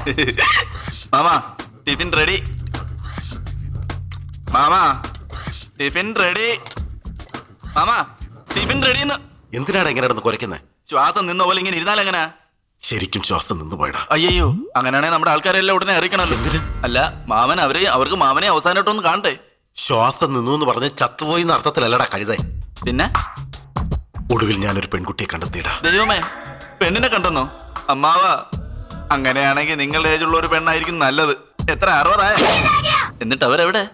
മാമാ tiffin ready. മാമാ tiffin ready. മാമാ ടിഫിൻ റെഡി എന്ന് എന്തിനാണ് എങ്ങനെ കിടന്ന് കുരയ്ക്കുന്നത് ശ്വാസം നിന്ന പോലെ ഇങ്ങനെ ഇരുന്നാൽ എങ്ങനെ? ശരിക്കും ശ്വാസം നിന്ന് പോയടാ. അയ്യോ അങ്ങനെയാണെങ്കിൽ നമ്മുടെ ആൾക്കാരെല്ലാം ഉടനെ അറിയിക്കണല്ലോ എന്തിന്? അല്ല മാമൻ അവരെ അവർക്ക് മാമനെ അവസാനമായിട്ടൊന്ന് കാണട്ടെ. ശ്വാസം നിന്നു എന്ന് പറഞ്ഞ് ചത്തുപോയി എന്ന അർത്ഥത്തിലല്ലടാ കഴുത. പിന്നെ? ഒടുവിൽ ഞാനൊരു പെൺകുട്ടിയെ കണ്ടെത്തിയടാ. ദൈവമേ പെണ്ണിനെ കണ്ടെന്നോ? അമ്മാവ അങ്ങനെയാണെങ്കിൽ നിങ്ങളുടെ ഏജുള്ള ഒരു പെണ്ണായിരിക്കും നല്ലത്. എത്ര അറുപതായ? എന്നിട്ട് അവരെവിടെ?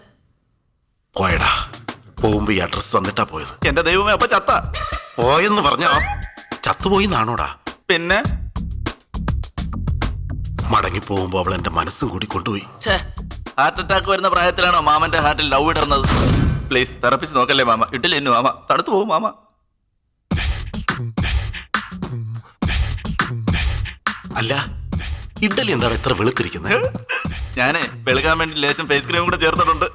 പോയടാ. പോകുമ്പോ ഈ അഡ്രസ് തന്നിട്ടാ പോയത്. എന്റെ ദൈവമേ അപ്പൊ ചത്ത. പോയെന്ന് പറഞ്ഞ ചത്തുപോയി നാണോടാ പിന്നെ? മടങ്ങി പോകുമ്പോ അവൾ എന്റെ മനസ്സും കൂടി കൊണ്ടുപോയി. ഹാർട്ട് അറ്റാക്ക് വരുന്ന പ്രായത്തിലാണോ മാമന്റെ ഹാർട്ടിൽ ലവ് ഇടുന്നത് പ്ലീസ് തെറപ്പിച്ച് നോക്കല്ലേ മാമ. ഇട്ടില്ല എന്നു മാമ. തണുത്തു പോകും മാമ. അല്ല ഇഡലി എന്താണ് ഇത്ര വെളുത്തിരിക്കുന്നത്? ഞാനേ വെളുക്കാൻ വേണ്ടി ലേശം ഫേസ് ക്രീം കൂടെ ചേർത്തിട്ടുണ്ട്.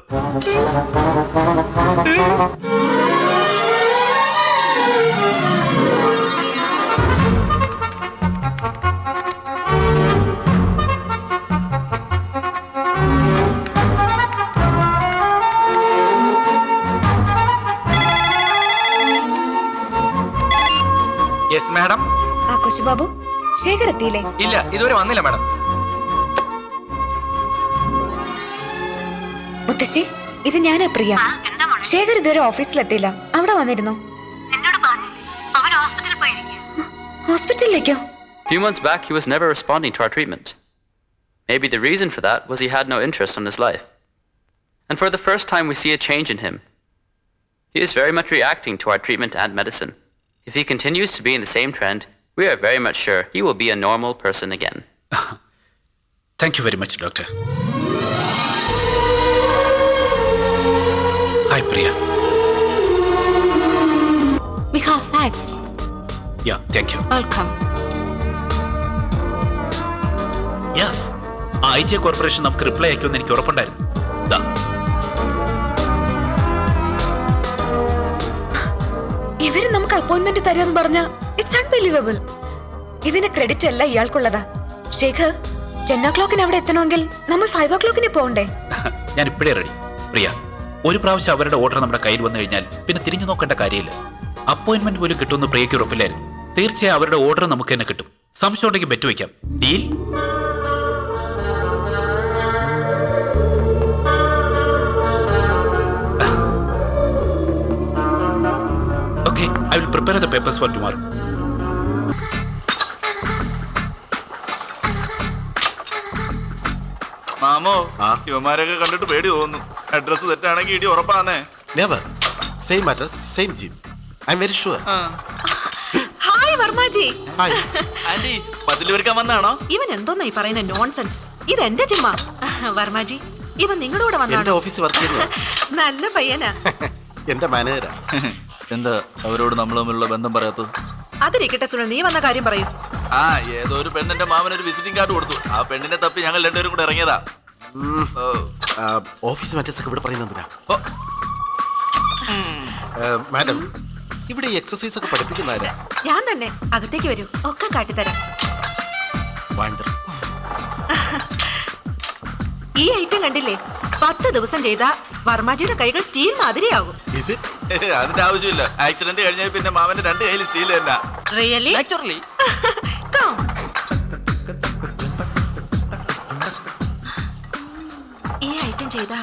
യെസ് മാഡം ആ കൊച്ചുബാബു. ശേഖർ എത്തിയില്ലേ ഇല്ല ഇതുവരെ വന്നില്ല മാഡം മുത്തശ്ശി ഇത് ഞാനാ പ്രിയ ശേഖർ ഇതുവരെ ഓഫീസിലെത്തിയില്ല അവിടെ വന്നിരുന്നു എന്നോട് പറഞ്ഞില്ലേ അവൻ ഹോസ്പിറ്റലിൽ പോയിരിക്കുക ഹോസ്പിറ്റലിലേക്കോ few months back, he was never responding to our treatment. Maybe the reason for that was he had no interest in his life. And for the first time, we see a change in him. He is very much reacting to our treatment and medicine. If he continues to be in the same trend, we are very much sure he will be a normal person again. Thank you very much doctor hi Priya we have fax yeah thank you welcome yes ആ I T corporation നമുക്ക് reply അയക്കുമെന്ന് എനിക്ക് ഉറപ്പുണ്ടായിരുന്നു. ദാ. ഇവർ നമുക്ക് appointment തരുമെന്ന് പറഞ്ഞ unbelievable ഇതിന്റെ ക്രെഡിറ്റ് അല്ല ഇയാൾക്കുള്ളതാ. ശേഖർ ടെൻ ഓ ക്ലോക്കിന് അവിടെ എത്തണമെങ്കിൽ നമ്മൾ ഫൈവ് ഓ ക്ലോക്കിന് പോകണ്ടേ? ഞാൻ ഇപ്പോഴേ റെഡി പ്രിയ ഒരു പ്രാവശ്യം അവരുടെ ഓർഡർ നമ്മുടെ കയ്യിൽ വന്നു കഴിഞ്ഞാൽ പിന്നെ തിരിഞ്ഞു നോക്കേണ്ട കാര്യമില്ല. അപ്പോയിന്റ്മെന്റ് പോലും കിട്ടുമെന്ന് പ്രിയയ്ക്ക് ഉറപ്പില്ലായിരുന്നു. തീർച്ചയായും അവരുടെ ഓർഡർ നമുക്ക് തന്നെ കിട്ടും. സംശയം ഉണ്ടെങ്കിൽ ബെറ്റ് വയ്ക്കാം. Deal okay I will prepare the papers for മാമോ ആ? ഇവന്മാരൊക്കെ കണ്ടിട്ട് പേടി തോന്നുന്നു. അഡ്രസ് തെറ്റാണെങ്കിൽ ഇടി ഉറപ്പാന്നേ. Never same address same gym I am very sure hi Varmaji hi aunty puzzle ഒരുക്കാൻ വന്നാണോ? ഇവൻ എന്തോന്നാ ഈ പറയുന്ന നോൺസെൻസ് ഇത് എന്റെ ജിമ്മ വർമാജി ഇവൻ നിങ്ങളുടെ കൂടെ എന്റെ വന്നാണോ ഓഫീസിൽ വർക്ക് ചെയ്യുന്നു നല്ല പയ്യനാ. എന്റെ മാനേജരാ എന്താ അവരോട് നമ്മൾ തമ്മിലുള്ള ബന്ധം പറയാത്തത്? അതിരിക്കട്ടെ സുനിൽ നീ വന്ന കാര്യം പറയൂ. ആ ഏതോ ഒരു പെണ്ണിന്റെ മാമൻ ഒരു വിസിറ്റിംഗ് കാർഡ് കൊടുത്തു. ആ പെണ്ണിനെ തപ്പി ഞങ്ങൾ രണ്ടുപേരും കൂടെ ഇറങ്ങിയതാ. ഓ. ഓഫീസ് മറ്റേസൊക്കെ ഇവിടെ പറയുന്നത്. മാഡം ഇവിടെ ഈ എക്സസൈസ് ഒക്കെ പഠിപ്പിക്കുന്ന ആരാ? ഞാൻ തന്നെ. അകത്തേക്ക് വരൂ. ഒക്കെ കാട്ടിത്തരാം. വണ്ടർ ഈ ഐറ്റം കണ്ടില്ലേ? പത്ത് ദിവസം ചെയ്ത വർമാജിയുടെ കൈകൾ സ്റ്റീൽ മാതിരിയാകും. ഇറ്റ് അതിന്റെ ആവശ്യമില്ല. ആക്സിഡന്റ് കഴിഞ്ഞ പിന്നെ മാമന്റെ രണ്ട് കയ്യിൽ സ്റ്റീൽ തന്നെ. റിയലി ചെയ്ത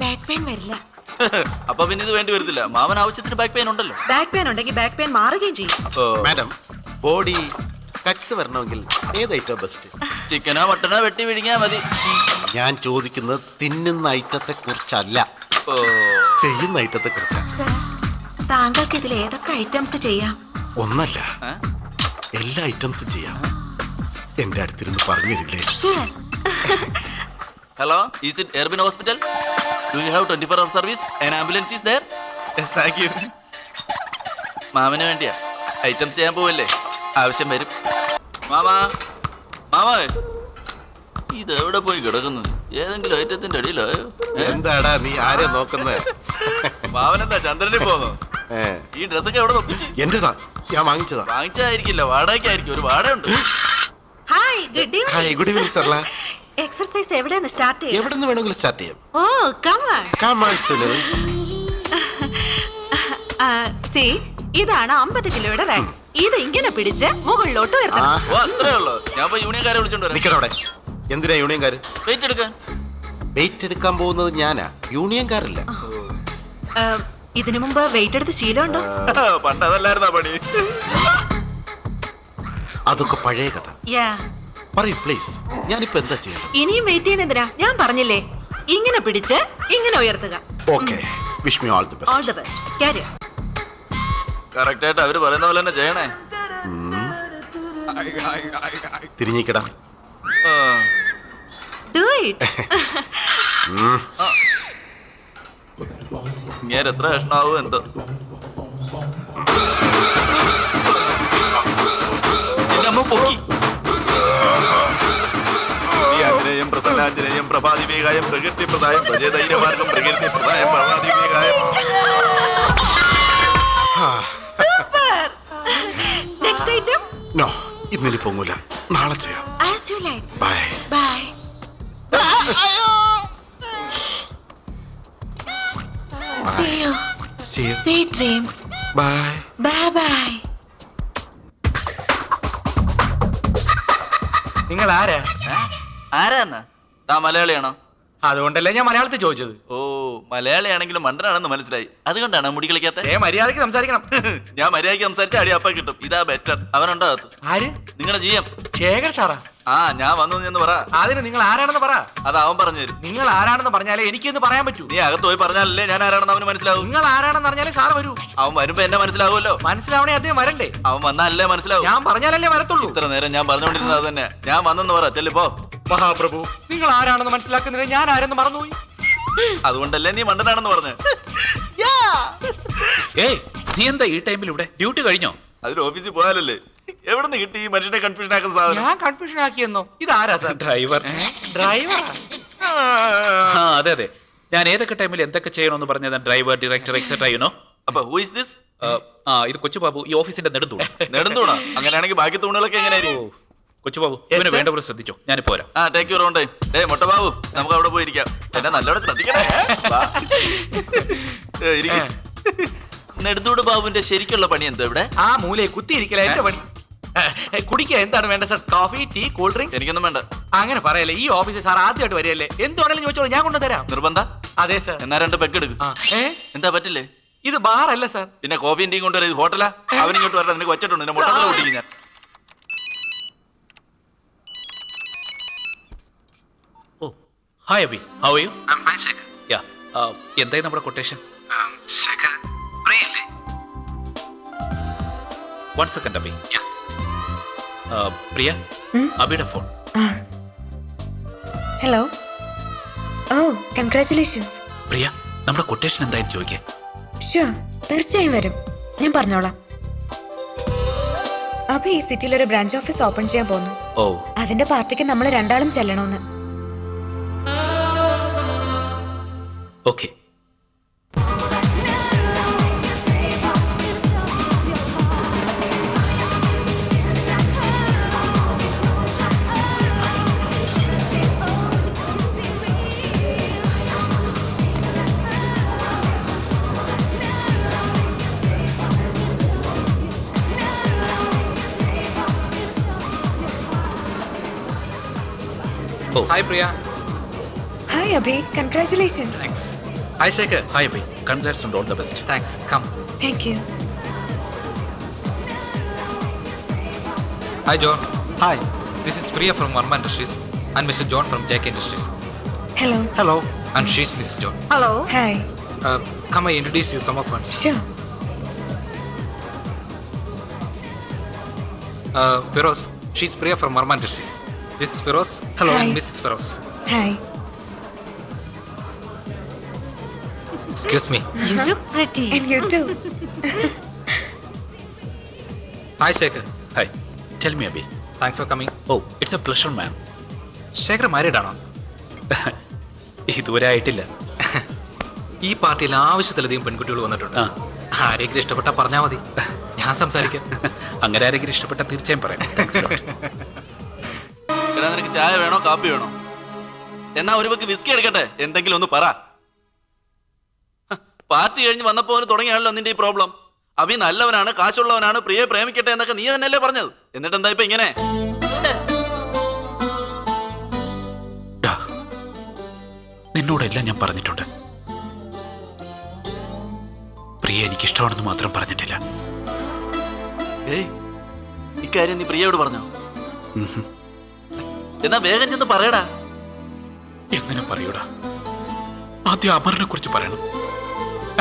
ബാക്ക് പെയിൻ വരില്ല. അപ്പൊ പിന്നെ ഇത് വേണ്ടി വരത്തില്ല. മാമൻ ആവശ്യത്തിന് ബാക്ക് പെയിൻ ഉണ്ടല്ലോ. ബാക്ക് പെയിൻ ഉണ്ടെങ്കിൽ ബാക്ക് പെയിൻ മാറുകയും ചെയ്യും. അപ്പോ മാഡം ബോഡി കട്സ് വരണമെങ്കിൽ ഏതൈറ്റോ ബെസ്റ്റ് ചിക്കനോ മട്ടനോ വെട്ടി വിഴുങ്ങിയാ മതി. ഞാൻ ചോദിക്കുന്നത് തിന്നുന്ന ഐറ്റത്തെ കുറിച്ചല്ല. ഓ. ചെയ്യുന്ന ഐറ്റത്തെ കുറിച്ചാണ് സർ താങ്കൾക്ക് ഇതിൽ ഏതൊക്കെ ഐറ്റംസ് ചെയ്യാം? ഒന്നല്ല. ഏ? എല്ലാ ഐറ്റംസും ചെയ്യാം. എന്റെ അടുത്തിരുന്ന് പറഞ്ഞു തരില്ലേ Sure. Hello is it Irwin hospital do you have twenty four hour service and ambulance is there yes thank you മാമന് വേണ്ടിയാ. ഐറ്റംസ് ചെയ്യാൻ പോവല്ലേ? ആവശ്യം വരും. മാമാ മാമാ. ഇത് എവിടെ പോയി കിടക്കുന്നു ഏതെങ്കിലും ഐറ്റത്തിന്റെ അടിയിലായോ? എന്താടാ നീ ആരെ നോക്കുന്നത് മാമനെന്താ ചന്ദ്രനിൽ പോന്നോ? ഈ ഡ്രസ്സൊക്കെ എവിടെ ഒപ്പിച്ച്? എന്റേതാ? ഞാൻ വാങ്ങിച്ചതാ. വാങ്ങിച്ചതായിരിക്കില്ല വാടകയ്ക്കായിരിക്കും. ഒരു വാടക ഉണ്ട് hi good evening hi good evening Sarla exercise എവിടെന്ന് സ്റ്റാർട്ട് ചെയ്യുക എവിടെന്ന് വേണമെങ്കിലും സ്റ്റാർട്ട് ചെയ്യാം. ഓ come on come on Sunil. See ഇതാണ് അമ്പത് കിലോയുടെ റാങ്ക് ഇത് ഇങ്ങനെ പിടിച്ച് മുകളിലോട്ട് ഉയർത്തണം. അത്രേ ഉള്ളൂ. ഞാൻ പോയി യൂണിയൻകാരെ വിളിച്ചോണ്ട് വരാം. നിക്കടവിടെ. എന്തിനാ യൂണിയൻകാർ വെയിറ്റ് എടുക്കാൻ വെയിറ്റ് എടുക്കാൻ പോകുന്നത് ഞാനാ. യൂണിയൻകാരല്ല. ആ, ഇതിനു മുമ്പ് വെയിറ്റ് എടുത്ത് ശീലമുണ്ടോ? പണ്ട് അതല്ലായിരുന്നാ പണി. അതൊക്കെ പഴയ കഥ. യാ പറയൂ പ്ലീസ് ഞാനിപ്പോ എന്താ ചെയ്യേണ്ടത്? ഇനിയും വെയിറ്റ് ചെയ്യുന്നതിനാ ഞാൻ പറഞ്ഞില്ലേ? ഇങ്ങനെ പിടിച്ച് ഇങ്ങനെ ഉയർത്തുക. Okay wish me all the all the best carry correct ആയിട്ട് അവർ പറയുന്ന പോലെ തന്നെ ചെയ്യണേ. തിരിഞ്ഞിക്കടാ. ഡു ഇറ്റ് ഇങ്ങനെ എത്ര കഷ്ണാവും എന്തോ. പൊക്കി. ആഞ്ജനേയം പ്രസന്നാഞ്ജനേയം പ്രഭാതിവേകായം പ്രകൃതി പ്രദായം ഭജേ ധൈര്യമാർഗം പ്രകൃതി പ്രദായം പ്രഭാതിവേകായം നെക്സ്റ്റ് ഐറ്റം നോ ഇന്നിനി പൊങ്ങൂല. നാളെ ചെയ്യാം. As you like bye bye See you. See you. Sweet dreams. Bye Bye. Bye. നിങ്ങൾ ആരാ ആരാന്ന? താ മലയാളിയാണോ? അതുകൊണ്ടല്ലേ ഞാൻ മലയാളത്തിൽ ചോദിച്ചത്. ഓ മലയാളിയാണെങ്കിലും മണ്ടനാണെന്ന് മനസ്സിലായി. അതുകൊണ്ടാണ് മുടി കളിക്കാത്ത? ഏ മര്യാദയ്ക്ക് സംസാരിക്കണം. ഞാൻ മര്യാദയ്ക്ക് സംസാരിച്ച അടി അപ്പ കിട്ടും. ഇതാ ബെറ്റർ. അവനുണ്ടോ ആര്? നിങ്ങളുടെ ജിയം ശേഖർ സാറാ. ആ ഞാൻ വന്നു എന്ന് പറ. അതിന് നിങ്ങൾ ആരാണെന്ന് പറ. അത് അവൻ പറഞ്ഞു തരും. നിങ്ങൾ ആരാണെന്ന് പറഞ്ഞാലേ എനിക്കൊന്ന് പറയാൻ പറ്റൂ. നീ അകത്ത് പോയി പറഞ്ഞാലല്ലേ ഞാൻ ആരാണെന്ന് അവന് മനസ്സിലാവും? നിങ്ങൾ ആരാണെന്ന് പറഞ്ഞാലേ സാർ വരൂ. അവൻ വരുമ്പോ എന്നെ മനസ്സിലാവുമല്ലോ. മനസ്സിലാവണേ അദ്ദേഹം വരണ്ടേ? അവൻ വന്നാലല്ലേ മനസ്സിലാവും. ഞാൻ പറഞ്ഞാലല്ലേ വരത്തുള്ളൂ. ഇത്ര നേരം ഞാൻ പറഞ്ഞുകൊണ്ടിരുന്നത് അത് തന്നെ. ഞാൻ വന്നെന്ന് പറ ചെല്ലിപ്പോ മഹാപ്രഭു നിങ്ങൾ ആരാണെന്ന് മനസ്സിലാക്കുന്നതിന് ഞാൻ ആരെന്ന് മറന്നുപോയി? അതുകൊണ്ടല്ലേ നീ മണ്ടനാണെന്ന് പറഞ്ഞു? ഏയ് നീ എന്താ ഈ ടൈമിൽ ഇവിടെ? ഡ്യൂട്ടി കഴിഞ്ഞോ? അതിൽ ഓഫീസിൽ പോയാലല്ലേ? എവിടെ നിന്ന് കിട്ടി? ഈ മനുഷ്യനെ കൺഫ്യൂഷൻ ആക്കുന്ന സാധനം. ഞാൻ കൺഫ്യൂഷൻ ആക്കിയെന്നോ? ഇതാരാ ആരാ സാർ? ഡ്രൈവർ ഡ്രൈവർ ആ? അതെ അതെ. ഞാൻ ഏതൊക്കെ ടൈമിൽ എന്തൊക്കെ ചെയ്യണമെന്ന് പറഞ്ഞത്? Driver director etcetera you know അപ്പൊ ഹു ഇസ് ദിസ് ആ ഇത് കൊച്ചുബാബു. ഈ ഓഫീസിന്റെ നെടുന്തൂണ് നെടുന്തൂണ അങ്ങനെയാണെങ്കിൽ ബാക്കി തൂണുകളൊക്കെ എങ്ങനെയായിരിക്കും? കൊച്ചുബാബു ബാബു ഇവന് വേണ്ട പോലെ ശ്രദ്ധിച്ചോ. ഞാൻ പോരാ ആ ടേക്ക് യുവർ ഓൺ ടൈം ഡേ മുട്ട ബാബു നമുക്ക് അവിടെ പോയിരിക്കാം എന്നെ നല്ലോണം ശ്രദ്ധിക്കണേ. വാ. ഏ, ഇരിക്ക്. നെടുന്തൂട് ബാബുവിന്റെ ശരിക്കുള്ള പണി എന്താ ഇവിടെ? ആ മൂലയെ കുത്തിയിരിക്കല എന്റെ പണി. കുടിക്കുക കുടിക്കാൻ എന്താണ് വേണ്ട sir? Coffee tea cool drink എനിക്കൊന്നും വേണ്ട. അങ്ങനെ പറയല്ലേ ഈ ഓഫീസിൽ സാർ ആദ്യമായിട്ട് വരികയല്ലേ? എന്തുവാണെങ്കിലും ചോദിച്ചോളൂ ഞാൻ കൊണ്ടുതരാം നിർബന്ധ? അതെ സാർ. എന്നാ രണ്ട് പെഗ് എടുക്കും. എന്താ പറ്റില്ലേ? ഇത് ബാർ അല്ല സാർ. പിന്നെ കോഫിയും ടീ കൊണ്ടുവരാ. ഇത് ഹോട്ടലാ അവനിങ്ങോട്ട് വരണം നിനക്ക് വെച്ചിട്ടുണ്ട് എന്നെ ഞാൻ. ഓ hi Abhi. How are you I am fine Shekhar yeah എന്തായി നമ്മുടെ quotation one second Abhi Priya അബിയുടെ phone hello oh congratulations Priya നമ്മുടെ കൊട്ടേഷൻ എന്തായാലും ചോദിക്കേ. ഷുവർ തീർച്ചയായും വരും. ഞാൻ പറഞ്ഞോളാം. അപ്പൊ ഈ സിറ്റിയിൽ ഒരു ബ്രാഞ്ച് ഓഫീസ് ഓപ്പൺ ചെയ്യാൻ പോകുന്നു ഓ. അതിന്റെ പാർട്ടിക്ക് നമ്മൾ രണ്ടാളും ചെല്ലണമെന്ന് okay oh hi Priya hi Abhi congratulations thanks hi Shekhar hi Abhi congrats and all the best thanks come thank you Hi John. Hi. This is Priya from Varma Industries and Mr. John from JK Industries. Hello Hello. And she's Miss John. Hello hi Uh, come I introduce you some of us. Sure Uh, Feroz. She's Priya from Varma Industries. This is Feroz. Hello. Hi. Mrs. Feroz. Hi Excuse me. You look pretty. And you too Hi Shekhar. Hi. Tell me, Abhi. Thanks for coming. Oh it's a pleasure man Shekhar married ആണോ ഇതുവരെ ആയിട്ടില്ല ഈ പാർട്ടിയിൽ ആവശ്യത്തിലധികം പെൺകുട്ടികൾ വന്നിട്ടുണ്ട് ആ. ആരെങ്കിലും ഇഷ്ടപ്പെട്ടാ പറഞ്ഞാൽ മതി ഞാൻ സംസാരിക്കാം അങ്ങനെ ആരെങ്കിലും ഇഷ്ടപ്പെട്ടാൽ തീർച്ചയായും പറയാം Thanks a lot. എടാ നിനക്ക് ചായ വേണോ കാപ്പി വേണോ? എന്നാ ഒരു വെക്ക് വിസ്കി എടുക്കട്ടെ? എന്തെങ്കിലും ഒന്ന് പറ. പാർട്ടി കഴിഞ്ഞ് വന്നപ്പോ തുടങ്ങിയാണല്ലോ നിന്റെ ഈ പ്രോബ്ലം. അഭി നല്ലവനാണ് കാശുള്ളവനാണ് പ്രിയെ പ്രേമിക്കട്ടെ എന്നൊക്കെ നീ തന്നെയല്ലേ പറഞ്ഞത്. എന്നിട്ട് എന്താ ഇപ്പൊ ഇങ്ങനെ? നിന്നോടെല്ലാം ഞാൻ പറഞ്ഞിട്ടുണ്ട്. പ്രിയ എനിക്ക് ഇഷ്ടമാണെന്ന് മാത്രം പറഞ്ഞിട്ടില്ല. ഏയ് ഇക്കാര്യം നീ പ്രിയയോട് പറഞ്ഞോ. എന്നാ വേഗം ചെന്ന് പറയടാ. എങ്ങനെ പറയൂടാ? ആദ്യം അമറിനെ കുറിച്ച് പറയണം.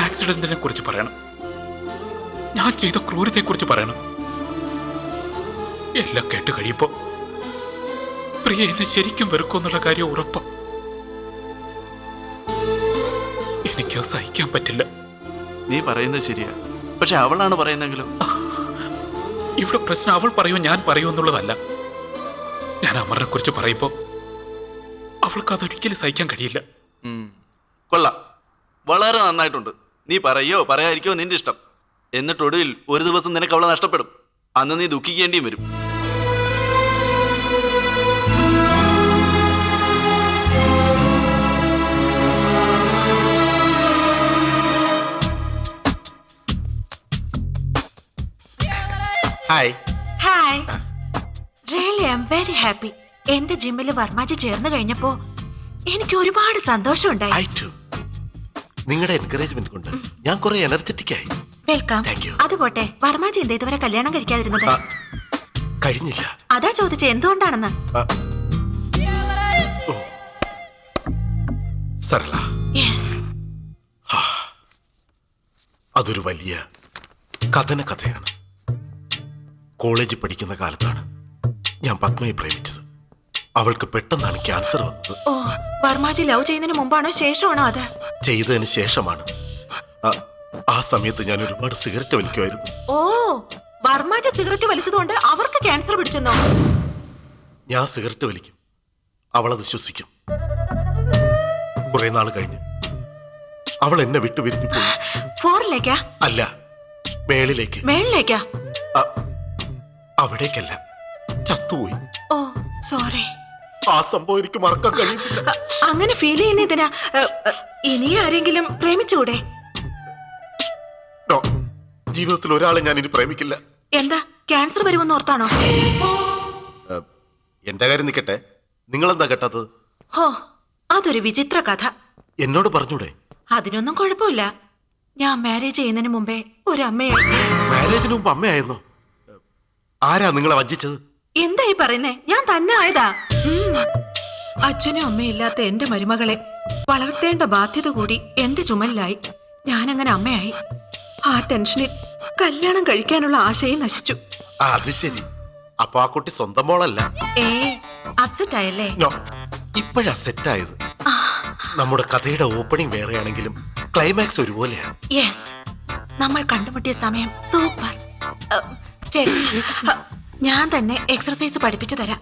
ആക്സിഡന്റിനെ കുറിച്ച് പറയണം. ഞാൻ ചെയ്ത ക്രൂരതയെ കുറിച്ച് പറയണം. എല്ലാം കേട്ട് കഴിയുമ്പോ പ്രിയ എന്നെ ശരിക്കും വെറുക്കുമെന്നുള്ള കാര്യം ഉറപ്പാ. എനിക്കത് സഹിക്കാൻ പറ്റില്ല. നീ പറയുന്നത് ശരിയാ. പക്ഷെ അവളാണ് പറയുന്നെങ്കിലും. ഇവിടെ പ്രശ്നം അവൾ പറയുമോ ഞാൻ പറയുമോ എന്നുള്ളതല്ല. ഞാൻ അമറിനെ കുറിച്ച് പറയുമ്പോ അവൾക്ക് അതൊരിക്കലും സഹിക്കാൻ കഴിയില്ല. ഉം. കൊള്ളാം. വളരെ നന്നായിട്ടുണ്ട്. നീ പറയോ പറയാതിരിക്കോ നിന്റെ ഇഷ്ടം. എന്നിട്ടൊടുവിൽ ഒരു ദിവസം നിനക്ക് അവളെ നഷ്ടപ്പെടും. അന്ന് നീ ദുഃഖിക്കേണ്ടിയും വരും. Hi hi am very happy എന്റെ ജിമ്മിൽ വർമാജി ചേർന്ന് കഴിഞ്ഞപ്പോ എനിക്ക് ഒരുപാട് സന്തോഷമുണ്ടായി. നിങ്ങളുടെ എൻകറേജ്മെന്റ് കൊണ്ട് ഞാൻ കുറെ എനർജറ്റിക് ആയി. Welcome Thank you. അത് പോട്ടെ. വർമാജി എന്താ ഇതുവരെ കല്യാണം കഴിക്കാതിരുന്നത്? ആ, കഴിഞ്ഞില്ല. അതാ ചോദിച്ചത് എന്തുകൊണ്ടാണെന്ന്? ആ. ഓ. സരള. യെസ് അതൊരു വലിയ കഥന കഥയാണ്. കോളേജിൽ പഠിക്കുന്ന കാലത്താണ് ഞാൻ പത്മയെ പ്രേമിച്ചത്. അവൾക്ക് പെട്ടെന്നാണ് ക്യാൻസർ വന്നത്. ഓ വർമാജി ലവ് ചെയ്യുന്നതിന് മുമ്പാണോ ശേഷമാണോ അത്? ചെയ്തതിന് ശേഷമാണ്. ആ, ആ സമയത്ത് ഞാൻ ഒരുപാട് സിഗരറ്റ് വലിക്കുമായിരുന്നു. ഓ വർമാജി സിഗരറ്റ് വലിച്ചതുകൊണ്ട് അവർക്ക് ക്യാൻസർ പിടിച്ചെന്നോ? ഞാൻ സിഗരറ്റ് വലിക്കും. അവളത് ശ്വസിക്കും. കുറെ നാൾ കഴിഞ്ഞ്. അവൾ എന്നെ വിട്ടു പിരിഞ്ഞു പോയി. ഫോറിലേക്കാ? അല്ല മേളിലേക്ക്. മേളിലേക്കാ? അ- അവിടേക്കല്ല. ചത്തുപോയി. ഓ സോറി ആ സംഭവം എനിക്ക് മറക്കാൻ കഴിയുന്നില്ല. അങ്ങനെ ഫീൽ ചെയ്യുന്ന ഇതിനാ അ, അ, ഇനി ആരെങ്കിലും പ്രേമിച്ചൂടെ? ജീവിതത്തിൽ ഒരാളെ ഞാൻ ഇനി പ്രേമിക്കില്ല. എന്താ? ക്യാൻസർ വരുമെന്ന് ഓർത്താണോ? എന്റെ കാര്യം നിൽക്കട്ടെ. നിങ്ങളെന്താ കേട്ടത് ഹോ അതൊരു വിചിത്ര കഥ. എന്നോട് പറഞ്ഞൂടെ? അതിനൊന്നും കുഴപ്പമില്ല. ഞാൻ മാരേജ് ചെയ്യുന്നതിന് മുമ്പേ ഒരു അമ്മയായി മാരേജിന് മുമ്പ് അമ്മയായിരുന്നോ? ആരാ നിങ്ങളെ വഞ്ചിച്ചത്? എന്തായി പറയുന്നേ? ഞാൻ തന്നെ ആയതാ. അച്ഛനും അമ്മയും ഇല്ലാത്ത എന്റെ മരുമകളെ വളർത്തേണ്ട ബാധ്യത കൂടി എന്റെ ചുമലിലായി. ഞാനങ്ങനെ അമ്മയായി. ആ ടെൻഷനിൽ കല്യാണം കഴിക്കാനുള്ള ആശയം നശിച്ചു. അത് ശരി. അപ്പൊ ആ കുട്ടി സ്വന്തം മോളല്ല? അപ്സെറ്റ് ആയല്ലേ? നമ്മുടെ കഥയുടെ ഓപ്പണിംഗ് വേറെയാണെങ്കിലും ക്ലൈമാക്സ് ഒരുപോലെയാണ് യെസ് നമ്മൾ കണ്ടുമുട്ടിയ സമയം സൂപ്പർ. ഞാൻ തന്നെ എക്സർസൈസ് പഠിപ്പിച്ചു തരാം.